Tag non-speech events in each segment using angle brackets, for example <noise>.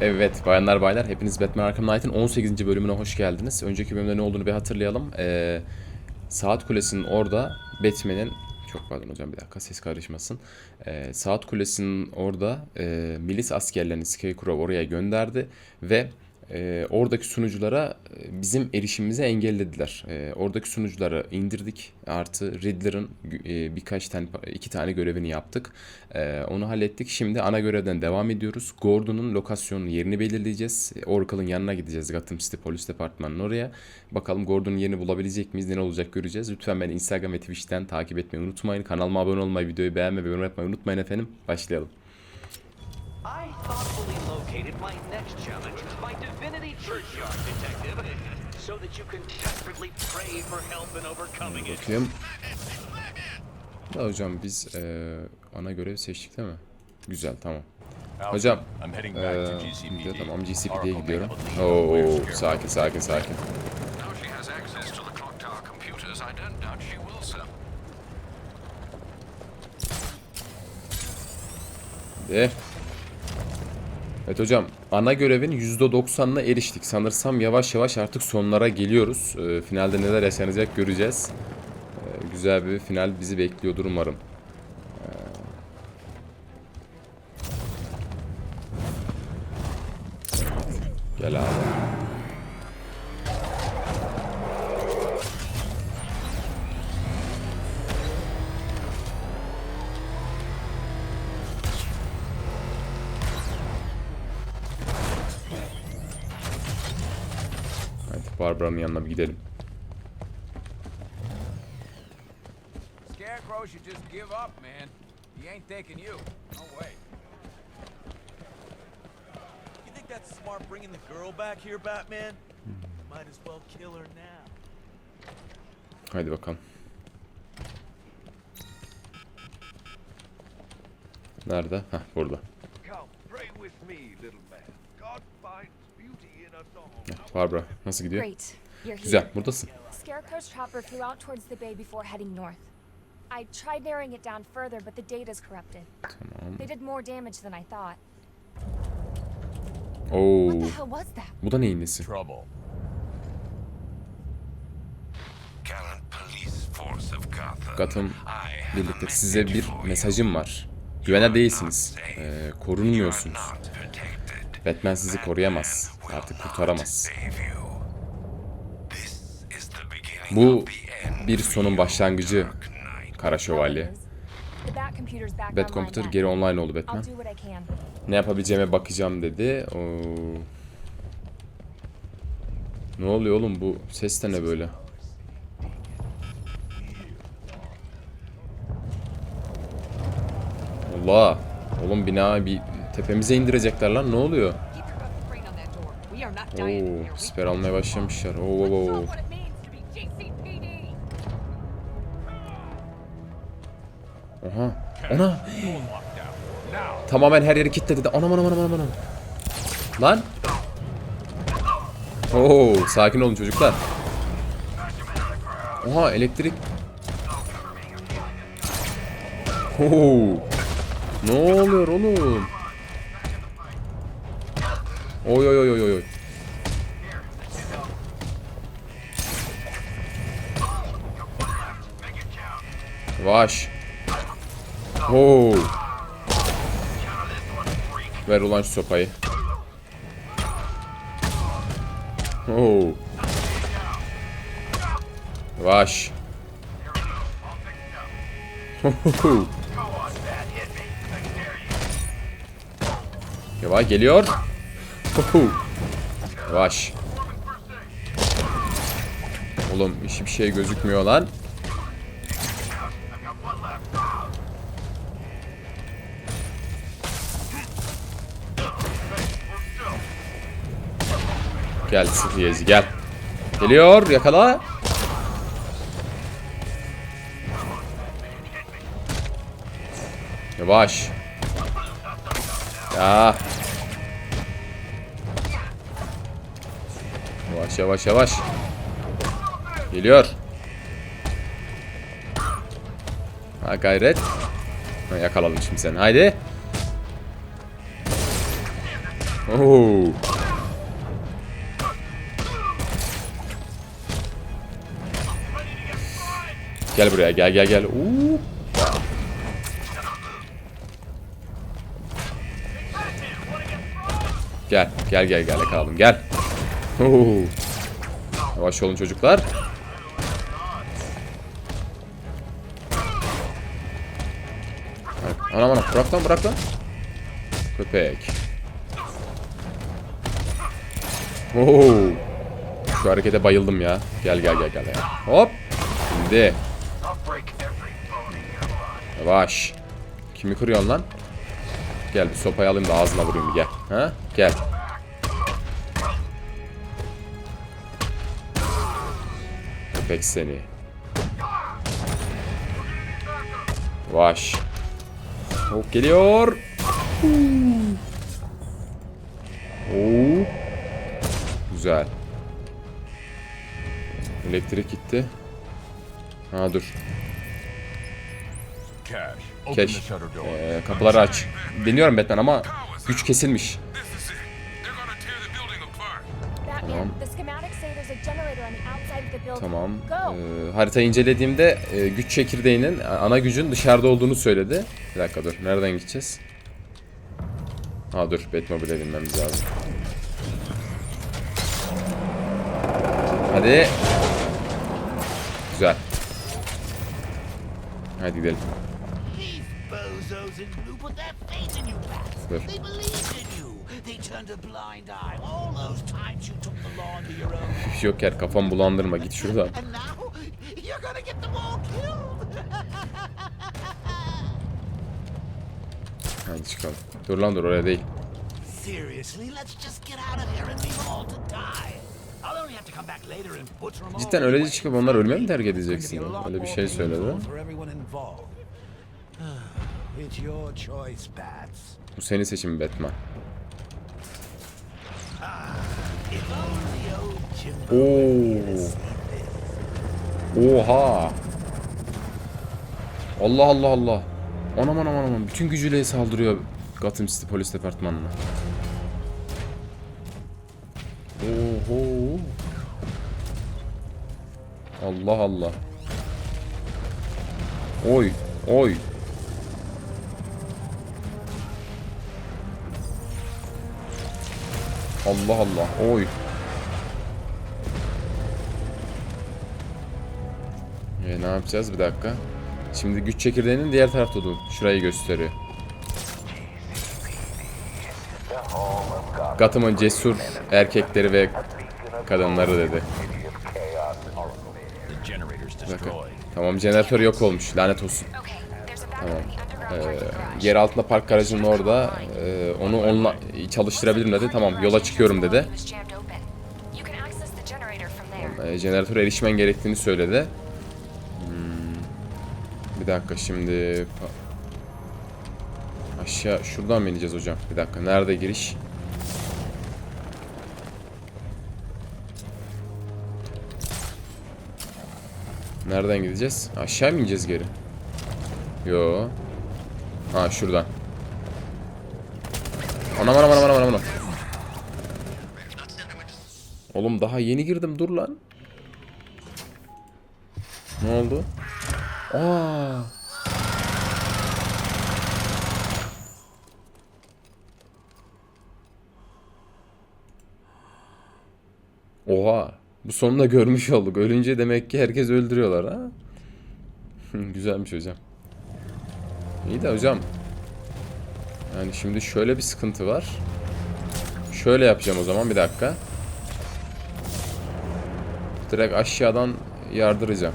Evet bayanlar baylar hepiniz Batman Arkham Knight'ın 18. bölümüne hoş geldiniz. Önceki bölümde ne olduğunu bir hatırlayalım. Ee, Saat Kulesi'nin orada Batman'in çok pardon hocam bir dakika ses karışmasın. Ee, Saat Kulesi'nin orada e, milis askerlerini Scarecrow oraya gönderdi ve e, oradaki sunuculara e, bizim erişimimizi engellediler. E, oradaki sunucuları indirdik. Artı Riddler'ın e, birkaç tane iki tane görevini yaptık. E, onu hallettik. Şimdi ana görevden devam ediyoruz. Gordon'un lokasyonunu yerini belirleyeceğiz. Oracle'ın yanına gideceğiz. Gotham City Polis Departmanı'nın oraya. Bakalım Gordon'un yerini bulabilecek miyiz? Ne olacak göreceğiz. Lütfen beni Instagram ve Twitch'ten takip etmeyi unutmayın. Kanalıma abone olmayı, videoyu beğenmeyi ve yorum yapmayı unutmayın efendim. Başlayalım. I thoughtfully located my Bakayım. Da hocam biz e, ana görev seçtik değil mi? Güzel tamam. Hocam e, tamam GCPD'ye gidiyorum. Oo sakin sakin sakin. De. Evet hocam ana görevin %90'ına eriştik. Sanırsam yavaş yavaş artık sonlara geliyoruz. E, finalde neler yaşanacak göreceğiz. E, güzel bir final bizi bekliyordur umarım. E, Gel abi. Well kill her now. Haydi bakalım. Nerede? Heh burada. Come, pray with me, little man. God finds Barbara nasıl gidiyor? Great. You're here. Güzel buradasın. Scarecrow's chopper flew out towards the bay before heading north. I tried narrowing it down further, but the data's corrupted. Tamam. They did more damage than I thought. Oo. What the hell was that? Bu da neyin nesi? Trouble. Gallant police force of Gotham. Gotham I have a birlikte size message bir for you. mesajım var. Güvene değilsiniz. Ee, You are korunmuyorsunuz. not protected. Batman sizi koruyamaz. Artık kurtaramaz. Bu bir sonun başlangıcı. Kara Şövalye. Online Computer geri online oldu Batman. Ne yapabileceğime bakacağım dedi. Oo. Ne oluyor oğlum bu ses de ne böyle? Allah. Oğlum bina bir tepemize indirecekler lan ne oluyor? Oo, siper almaya başlamışlar. Oo, oo, oo. Aha. Ana. Tamamen her yeri kilitledi. Anam anam anam anam anam. Lan. Oo, sakin olun çocuklar. Oha elektrik. Oo. Ne oluyor oğlum? Oy oy oy oy oy. Yavaş. Oo. Ver ulan şu sopayı. Oo. Yavaş. Yavaş geliyor. Yavaş. Oğlum hiçbir şey gözükmüyor lan. Gel sıhhiyeci gel. Geliyor yakala. Yavaş. Ya. Yavaş yavaş yavaş. Geliyor. Ha gayret. Ha, yakaladım şimdi seni. Haydi. Oo. Gel buraya gel gel gel. Oo. Gel gel gel gel yakalım gel. Oo. Yavaş olun çocuklar. Anam anam bırak lan bırak lan. Köpek. Oo. Şu harekete bayıldım ya. Gel gel gel gel. gel. Hop. Şimdi. Yavaş. Kimi kırıyorsun lan? Gel bir sopayı alayım da ağzına vurayım bir gel. Ha? Gel. Köpek seni. Yavaş. Hop geliyor. Oo. Güzel. Elektrik gitti. Ha dur. Keş. Ee, kapıları aç. Deniyorum Batman ama güç kesilmiş. Tamam. Tamam. Ee, haritayı incelediğimde e, güç çekirdeğinin ana gücün dışarıda olduğunu söyledi. Bir dakika dur. Nereden gideceğiz? Ha dur. Batmobile'e binmemiz lazım. Hadi. Güzel. Hadi gidelim. Put their faith in you. Dur. They believed in you. They turned a blind eye all those times you took the law into your own. Joker kafam bulandırma. Git şuradan. <laughs> And now you're gonna get them all killed. Hadi çıkalım. Dur lan dur oraya değil. Cidden öylece çıkıp onlar ölmeye mi terk edeceksin? Öyle bir şey söyledi. <sighs> <sighs> Bu senin seçimin Batman. Oo. Oha. Allah Allah Allah. Anam anam anam. Bütün gücüyle saldırıyor Gotham City Polis Departmanı'na. Oho. Allah Allah. Oy. Oy. Allah Allah. Oy. E, ne yapacağız bir dakika. Şimdi güç çekirdeğinin diğer tarafta dur. Şurayı gösteriyor. Gotham'ın cesur erkekleri ve kadınları dedi. Destroyed. Tamam jeneratör yok olmuş. Lanet olsun. Tamam. Ee, yer altında park garajının orada. Ee, onu onunla çalıştırabilirim dedi. Tamam yola çıkıyorum dedi. There. e, jeneratöre erişmen gerektiğini söyledi. Hmm, Bir dakika şimdi aşağı şuradan mı ineceğiz hocam? Bir dakika nerede giriş? Nereden gideceğiz? Aşağı mı ineceğiz geri? Yo. Ha şuradan. Anam anam anam anam anam. Oğlum daha yeni girdim dur lan. Ne oldu? Aa. Oha. Bu sonunda görmüş olduk. Ölünce demek ki herkes öldürüyorlar ha. <laughs> Güzelmiş hocam. İyi de hocam. Yani şimdi şöyle bir sıkıntı var. Şöyle yapacağım o zaman bir dakika. Direkt aşağıdan yardıracağım.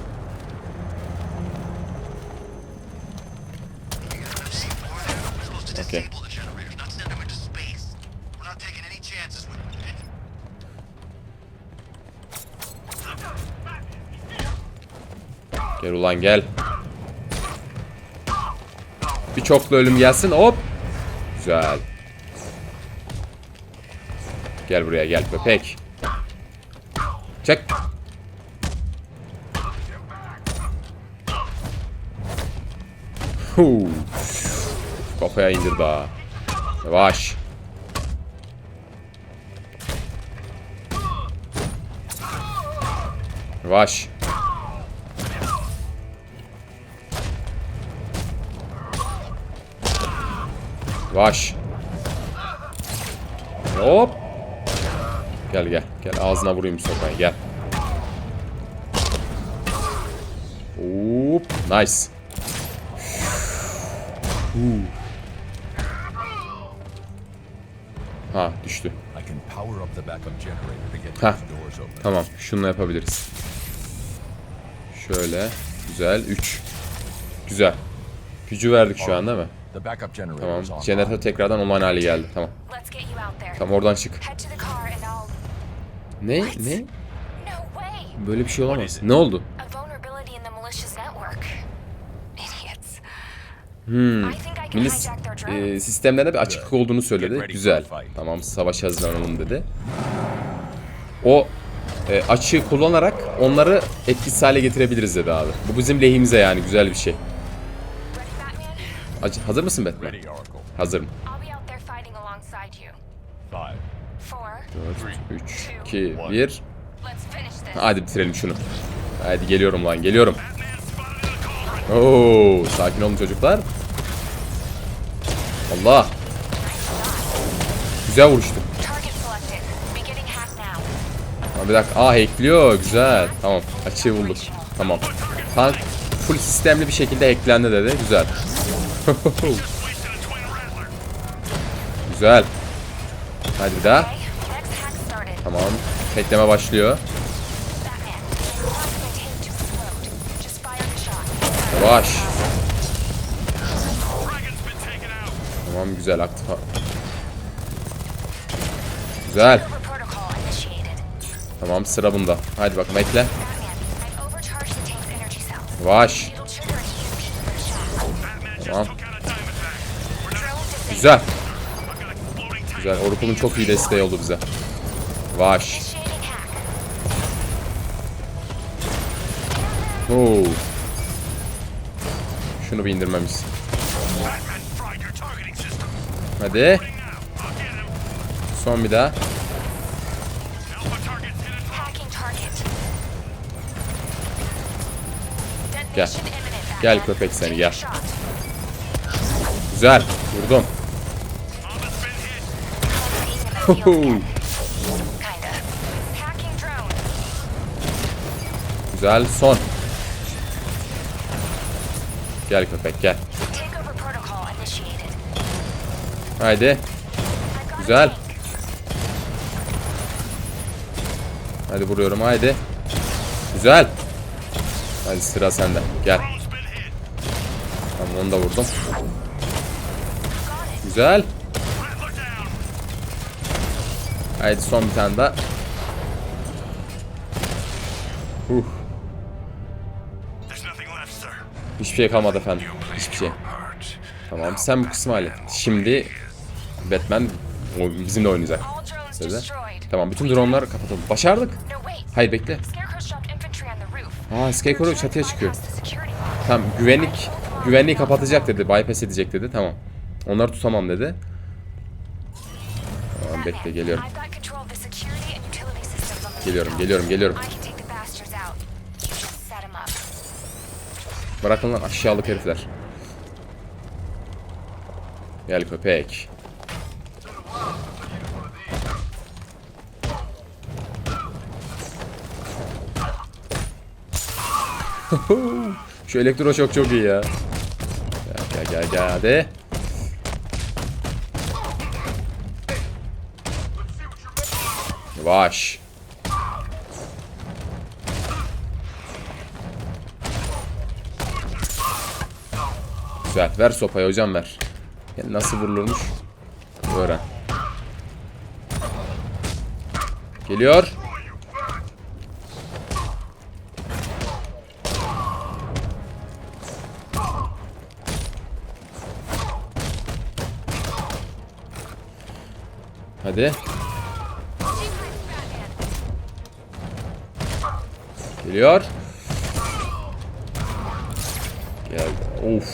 Gel ulan gel. Bir çoklu ölüm gelsin hop. Güzel. Gel buraya gel köpek. Çek. Huu. Kafaya indir daha. Yavaş. Yavaş. Yavaş. Hop. Gel gel. Gel ağzına vurayım sopayı gel. Hop. Nice. Ha düştü. Ha. Tamam. Şununla yapabiliriz. Şöyle. Güzel. 3. Güzel. Gücü verdik şu an değil mi? The backup generator Tamam. Jeneratör tekrardan online hale geldi. Tamam. Tamam oradan çık. Ne? Ne? Böyle bir şey olamaz. Ne oldu? Hmm. I think I can Milis hijack their drone. e, sistemlerinde bir açıklık olduğunu söyledi. Güzel. Tamam savaşa hazırlanalım dedi. O e, açığı kullanarak onları etkisiz hale getirebiliriz dedi abi. Bu bizim lehimize yani güzel bir şey. Acı, hazır mısın Batman? Hazırım. I'll be out there fighting alongside you. Five. Four. 3, 2, 1. Let's finish this. Hadi bitirelim şunu. Hadi geliyorum lan geliyorum. Oo, sakin olun çocuklar. Allah. Güzel vuruştu. Bir dakika. Aa hackliyor. Güzel. Tamam. Açığı bulduk. Tamam. Tank full sistemli bir şekilde hacklendi dedi. Güzel. <laughs> Güzel. Hadi bir daha. Tamam. Hackleme başlıyor. Yavaş. Tamam güzel aktif. Güzel. Tamam sıra bunda. Hadi bakalım ekle. Yavaş. Tamam. Güzel. Güzel. Oracle'un çok iyi desteği oldu bize. Hack. Oo. Şunu bir indirmemiz. Hadi. Son bir daha. Gel. Gel köpek seni, gel. Hacking drone. Güzel. Son. Gel köpek gel. Haydi. Güzel. Hadi vuruyorum haydi. Güzel. Hadi sıra sende. Gel. Tamam onu da vurdum. Güzel. Haydi son bir tane daha. Huh. Hiçbir şey kalmadı efendim. Hiçbir şey. Tamam sen bu kısmı hallet. Şimdi Batman bizimle oynayacak. Destroyed. Tamam bütün dronlar kapatalım. Başardık. Hayır bekle. Aa Scarecrow çatıya çıkıyor. Tamam güvenlik güvenliği kapatacak dedi. Bypass edecek dedi. Tamam. Onları tutamam dedi. Tamam bekle geliyorum. Geliyorum geliyorum geliyorum. Bırakın lan aşağılık herifler. Gel köpek. <laughs> Şu elektroşok çok iyi ya. Gel gel gel gel hadi. Yavaş. Güzel. Ver sopayı hocam ver. Yani nasıl vurulurmuş? Öğren. Geliyor. Hadi. gelebiliyor. Gel. Of.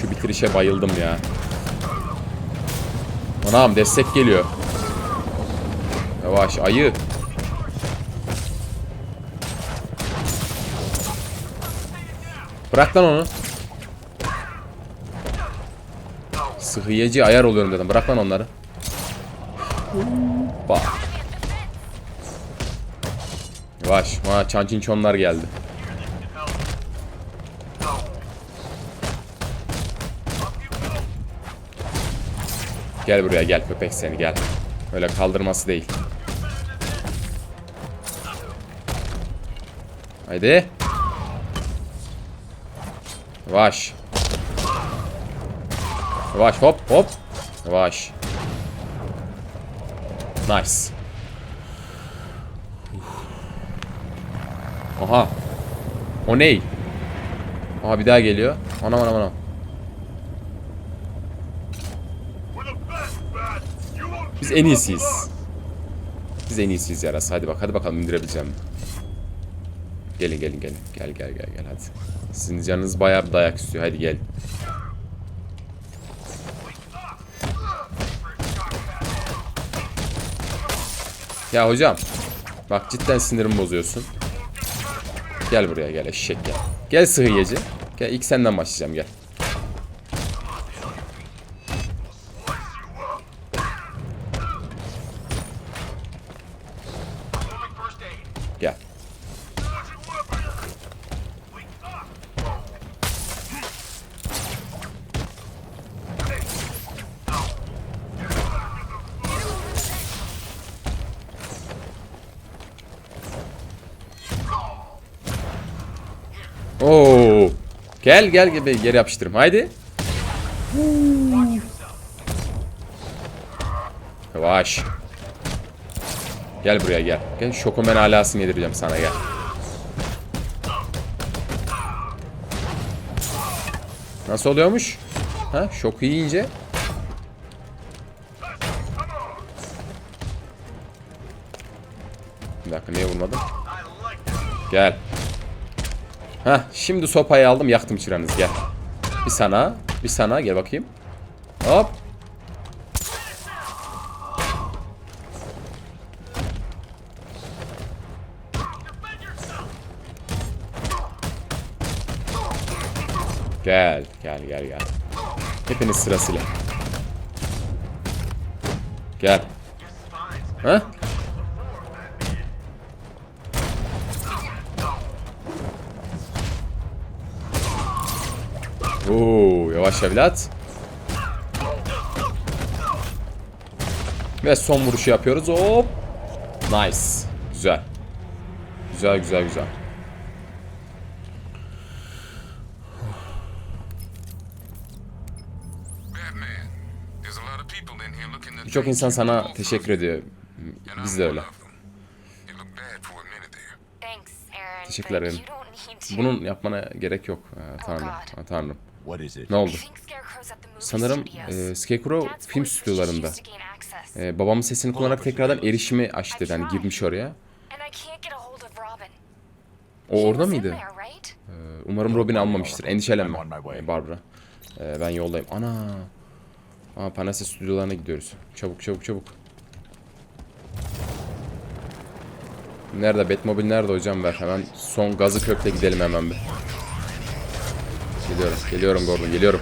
Şu bitirişe bayıldım ya. Anam destek geliyor. Yavaş ayı. Bırak lan onu. Sıhhiyeci ayar oluyorum dedim. Bırak lan onları. Bak. Yavaş. Ha, çançinçonlar geldi. Gel buraya gel köpek seni gel. Öyle kaldırması değil. Haydi. Yavaş. Yavaş hop hop. Yavaş. Nice. Aha. O ney? Aha bir daha geliyor. Anam anam anam. Biz en iyisiyiz. Biz en iyisiyiz yaras. Hadi bak hadi bakalım indirebileceğim. Gelin gelin gelin. Gel gel gel gel hadi. Sizin canınız bayağı bir dayak istiyor. Hadi gel. Ya hocam. Bak cidden sinirimi bozuyorsun. Gel buraya gel eşek gel. Gel sıhhiyeci. Gel ilk senden başlayacağım gel. Oo. Gel gel bir yere yapıştırım. Haydi. Yavaş. Gel buraya gel. Gel şokomen alasını yedireceğim sana gel. Nasıl oluyormuş? Ha şoku yiyince. Bir dakika niye vurmadım? Gel. Heh şimdi sopayı aldım yaktım çıranız gel. Bir sana bir sana gel bakayım. Hop. Gel gel gel gel. Hepiniz sırasıyla. Gel. Ha? Yavaş evlat. Ve son vuruşu yapıyoruz. Hop. Nice. Güzel. Güzel güzel güzel. Birçok insan sana teşekkür ediyor. Biz de öyle. Teşekkürler to. Bunun yapmana gerek yok. Ha, tanrım. God. Ha, tanrım. What is it? Ne oldu? I think Scarecrow's at the movie Sanırım studios. e, Scarecrow film stüdyolarında. E, babamın sesini kullanarak tekrardan erişimi açtı. Yani girmiş oraya. And I can't get a hold of Robin. O orada mıydı? there, right? E, Umarım Robin almamıştır. Endişelenme. E, Barbara. E, ben yoldayım. Ana. Aa, Panasya stüdyolarına gidiyoruz. Çabuk çabuk çabuk. Nerede? Batmobile nerede hocam ver. Hemen son gazı kökle gidelim hemen bir. Geliyorum. Geliyorum Gordon. Geliyorum.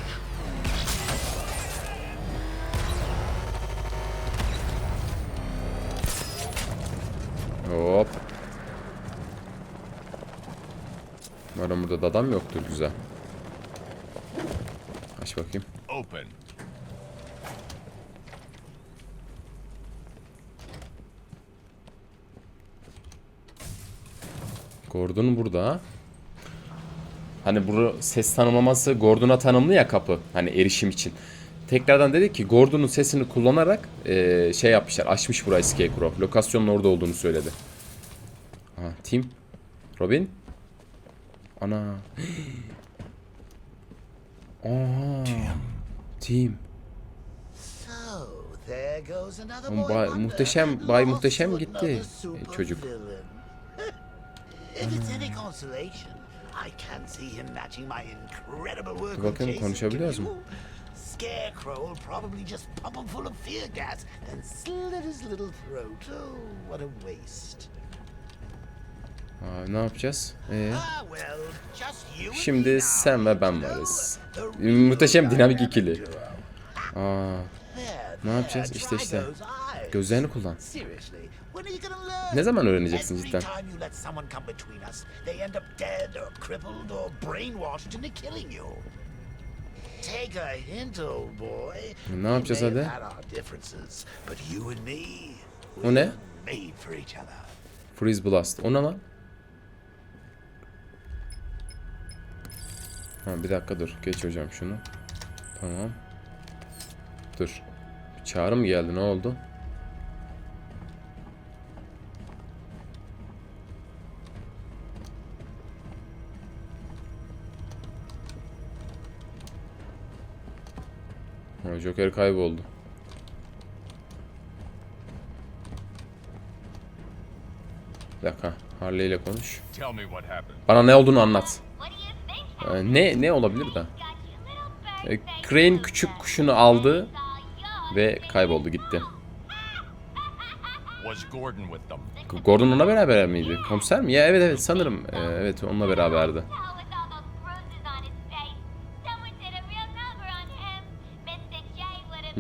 Hop. Umarım burada da adam yoktur. Güzel. Aç bakayım. Open. Gordon burada. Hani bu ses tanımlaması Gordon'a tanımlı ya kapı. Hani erişim için. Tekrardan dedi ki Gordon'un sesini kullanarak eee, şey yapmışlar. Açmış burayı Scarecrow. Lokasyonun orada olduğunu söyledi. Aha, Tim. Robin. Ana. <gasps> Aha. Tim. Boy bay- muhteşem- Bay Muhteşem gitti, e, çocuk. <laughs> If it's any consolation, I can't see him matching my incredible work Dur Jason konuşabiliyoruz mu? Scarecrow will probably just pop him full of fear gas and slit his little throat. Oh, what a waste. Aa, ne yapacağız? Ee, Ah, şimdi sen ve ben varız. Muhteşem dinamik ikili. Aa, Ne yapacağız? İşte işte. Gözlerini kullan. Ne zaman öğreneceksin cidden? Ne yapacağız hadi? O ne? Freeze Blast. O ne lan? Ha, bir dakika dur. Geç hocam şunu. Tamam. Dur. Bir çağrı mı geldi? Ne oldu? Ha, Joker kayboldu. Bir dakika. Harley ile konuş. Bana ne olduğunu anlat. Ee, ne ne olabilir de? Ee, Crane küçük kuşunu aldı ve kayboldu gitti. Gordon onunla beraber miydi? Komiser mi? Ya evet evet sanırım. Ee, evet onunla beraberdi.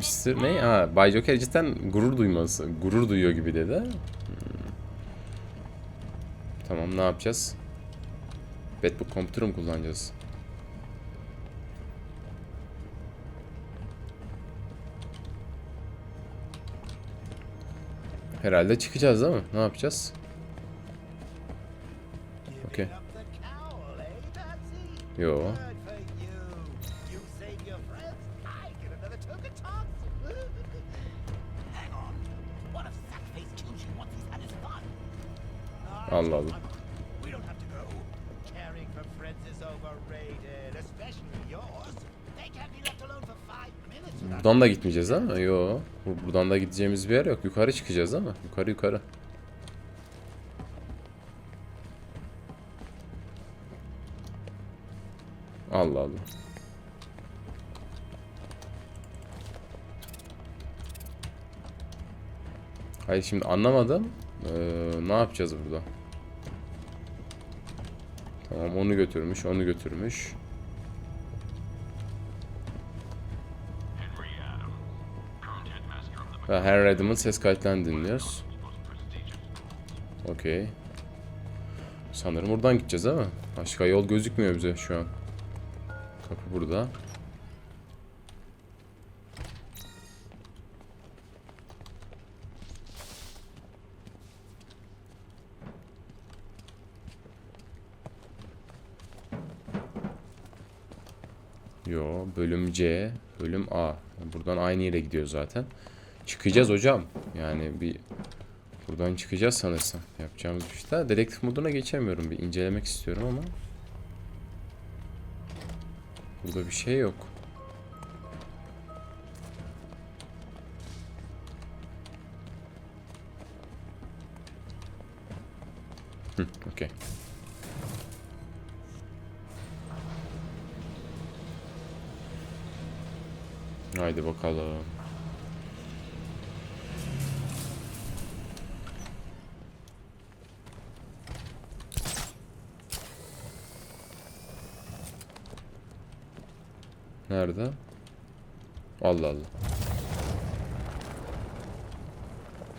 Mr. ne? Ha, Bay Joker cidden gurur duyması, gurur duyuyor gibi dedi. Hmm. Tamam ne yapacağız? Batbook Computer mı kullanacağız? Herhalde çıkacağız değil mi? Ne yapacağız? Okey. Yo. Without Buradan da gitmeyeceğiz ama yo. Bu- Buradan da gideceğimiz bir yer yok. Yukarı çıkacağız ama. Yukarı yukarı. Allah Allah. Hayır şimdi anlamadım. Ee, ne yapacağız burada? Tamam onu götürmüş, onu götürmüş. Ha, Henry Adam'ın ses kayıtlarını dinliyoruz. Okey. Sanırım buradan gideceğiz ama başka yol gözükmüyor bize şu an. Kapı burada. Yo, bölüm C, bölüm A. Buradan aynı yere gidiyor zaten. Çıkacağız hocam. Yani bir buradan çıkacağız sanırsam. Yapacağımız bir şey daha. Dedektif moduna geçemiyorum. Bir incelemek istiyorum ama. Burada bir şey yok. Haydi bakalım. Nerede? Allah Allah.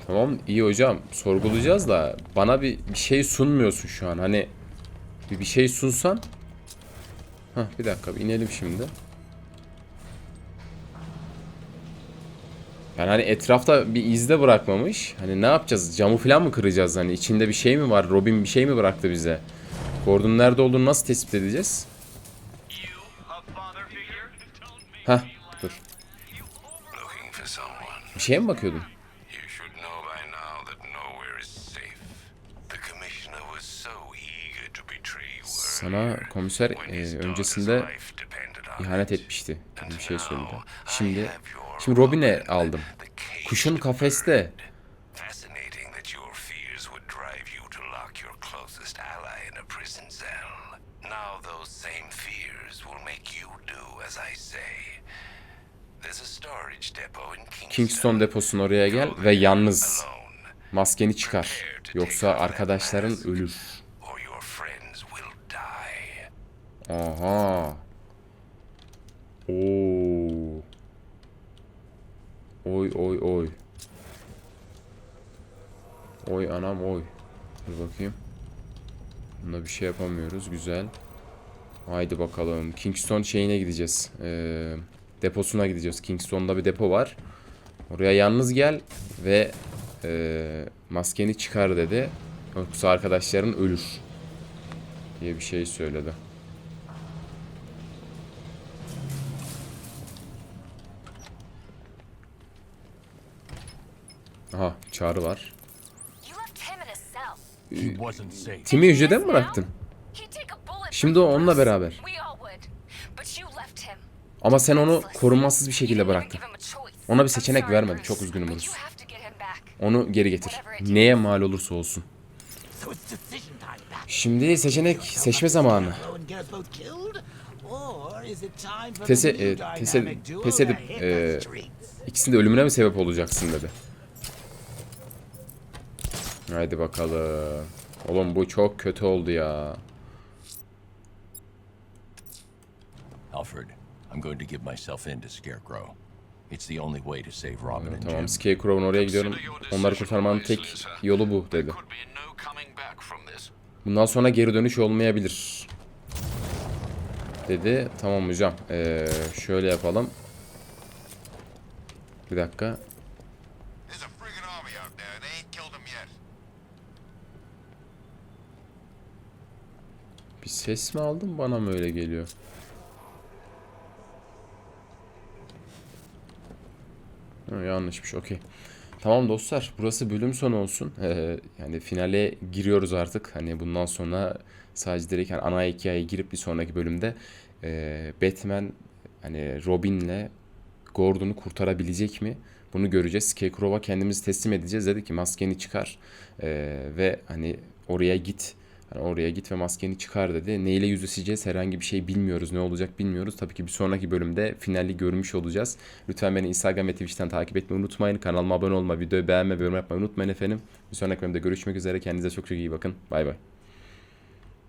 Tamam iyi hocam sorgulayacağız da bana bir, bir şey sunmuyorsun şu an hani bir, bir şey sunsan Hah bir dakika bir inelim şimdi Yani hani etrafta bir izde bırakmamış. Hani ne yapacağız? Camı falan mı kıracağız? Hani içinde bir şey mi var? Robin bir şey mi bıraktı bize? Gordon nerede olduğunu nasıl tespit edeceğiz? Hah dur. Bir şeye mi bakıyordun? Sana komiser e, öncesinde ihanet etmişti. bir şey söyledi. Şimdi şimdi Robin'e Robin, aldım. Kuşun kafeste. Kingston. Deposun oraya gel ve yalnız maskeni çıkar. Yoksa arkadaşların ölür. Aha. Oo. Oy oy oy. Oy anam oy. Dur bakayım. Bunda bir şey yapamıyoruz. Güzel. Haydi bakalım. Kingston şeyine gideceğiz. Ee, deposuna gideceğiz. Kingston'da bir depo var. Oraya yalnız gel ve ee, maskeni çıkar dedi. Yoksa arkadaşların ölür. Diye bir şey söyledi. Aha çağrı var. Safe. Timi hücrede mi bıraktın? Şimdi o onunla beraber. Ama sen onu korunmasız bir şekilde bıraktın. Ona bir seçenek vermedin. Çok üzgünüm Bruce. Onu geri getir. Neye mal olursa olsun. Şimdi seçenek seçme zamanı. Tese- e, tese- pes edip, e? İkisinin de ölümüne mi sebep olacaksın dedi. Haydi bakalım. Oğlum bu çok kötü oldu ya. Alfred, I'm going to give myself in to Scarecrow. It's the only way to save Robin and Tamam. Scarecrow'un oraya gidiyorum. Onları kurtarmanın tek yolu bu dedi. Bundan sonra geri dönüş olmayabilir. Dedi. Tamam hocam. Ee, şöyle yapalım. Bir dakika. There's a friggin' army out there, and they ain't killed him yet. Bir ses mi aldım bana mı öyle geliyor? Ha, yanlışmış okey. Tamam dostlar burası bölüm sonu olsun. Ee, yani finale giriyoruz artık. Hani bundan sonra sadece direkt hani ana hikayeye girip bir sonraki bölümde e, Batman hani Robin'le Gordon'u kurtarabilecek mi? Bunu göreceğiz. Scarecrow'a kendimizi teslim edeceğiz. Dedi ki maskeni çıkar Ee, ve hani oraya git. Hani oraya git ve maskeni çıkar dedi. Neyle yüzleşeceğiz herhangi bir şey bilmiyoruz. Ne olacak bilmiyoruz. Tabii ki bir sonraki bölümde finali görmüş olacağız. Lütfen beni Instagram ve Twitch'ten takip etmeyi unutmayın. Kanalıma abone olma, videoyu beğenme yorum yapmayı unutmayın efendim. Bir sonraki bölümde görüşmek üzere. Kendinize çok çok iyi bakın. Bay bay.